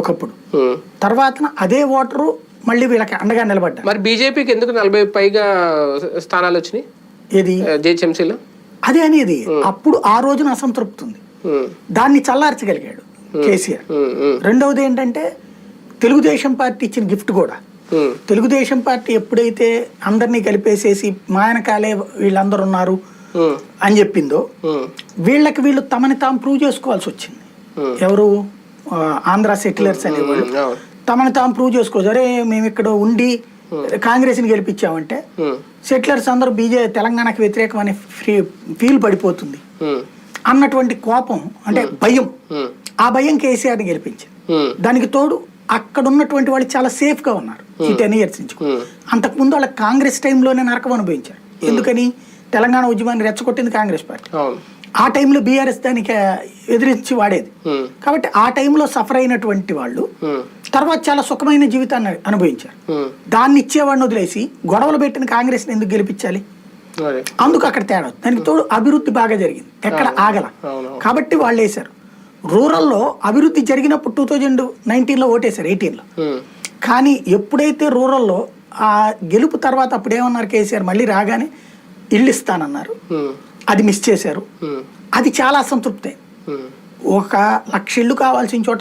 ఒకప్పుడు. తర్వాత అదే ఓటరు మళ్ళీ వీళ్ళకి అండగా నిలబడ్డారు. మరి బీజేపీకి ఎందుకు నలభై పైగా స్థానాలు వచ్చినాయి? ఏది? జేహెచ్ఎంసీలో? అదే అనేది. అప్పుడు ఆ రోజున అసంతృప్తి ఉంది దాన్ని చల్లార్చగలిగాడు కేసీఆర్. రెండవది ఏంటంటే తెలుగుదేశం పార్టీ ఇచ్చిన గిఫ్ట్ కూడా. తెలుగుదేశం పార్టీ ఎప్పుడైతే అందరినీ కలిపేసేసి మాయనకాలే వీళ్ళందరూ ఉన్నారు అని చెప్పిందో వీళ్ళకి వీళ్ళు తమని తాము ప్రూవ్ చేసుకోవాల్సి వచ్చింది. ఎవరు? ఆంధ్ర సెటిలర్స్ అనేవాళ్ళు తమని తాము ప్రూవ్ చేసుకోవచ్చు. అరే మేము ఇక్కడ ఉండి కాంగ్రెస్ని గెలిపించామంటే సెటిలర్స్ అందరూ బీజే తెలంగాణకు వ్యతిరేకం అనే ఫీల్ పడిపోతుంది. అన్నటువంటి కోపం అంటే భయం. ఆ భయం కేసీఆర్ని గెలిపించింది. దానికి తోడు అక్కడ ఉన్నటువంటి వాళ్ళు చాలా సేఫ్గా ఉన్నారు. ఈ టెన్ ఇయర్స్ నుంచి. అంతకుముందు వాళ్ళ కాంగ్రెస్ టైంలోనే నరకం అనుభవించారు. ఎందుకని? తెలంగాణ ఉద్యమాన్ని రెచ్చగొట్టింది కాంగ్రెస్ పార్టీ. ఆ టైంలో బీఆర్ఎస్ దానికి ఎదిరించి వాడేది. కాబట్టి ఆ టైంలో సఫర్ అయినటువంటి వాళ్ళు తర్వాత చాలా సుఖమైన జీవితాన్ని అనుభవించారు. దాన్ని ఇచ్చేవాడిని వదిలేసి గొడవలు పెట్టిన కాంగ్రెస్ని ఎందుకు గెలిపించాలి? అదే. అందుకు అక్కడ తేడా. దానికి తోడు అభివృద్ధి బాగా జరిగింది. ఎక్కడ ఆగల. కాబట్టి వాళ్ళు వేశారు. రూరల్లో అభివృద్ధి జరిగినప్పుడు టూ థౌజండ్ నైన్టీన్లో ఓటేశారు ఎయిటీన్లో. కానీ ఎప్పుడైతే రూరల్లో ఆ గెలుపు తర్వాత అప్పుడు ఏమన్నారు కేసీఆర్? మళ్ళీ రాగానే ఇల్లు ఇస్తానన్నారు. అది మిస్ చేశారు. అది చాలా అసంతృప్తి. ఒక లక్ష ఇల్లు కావాల్సిన చోట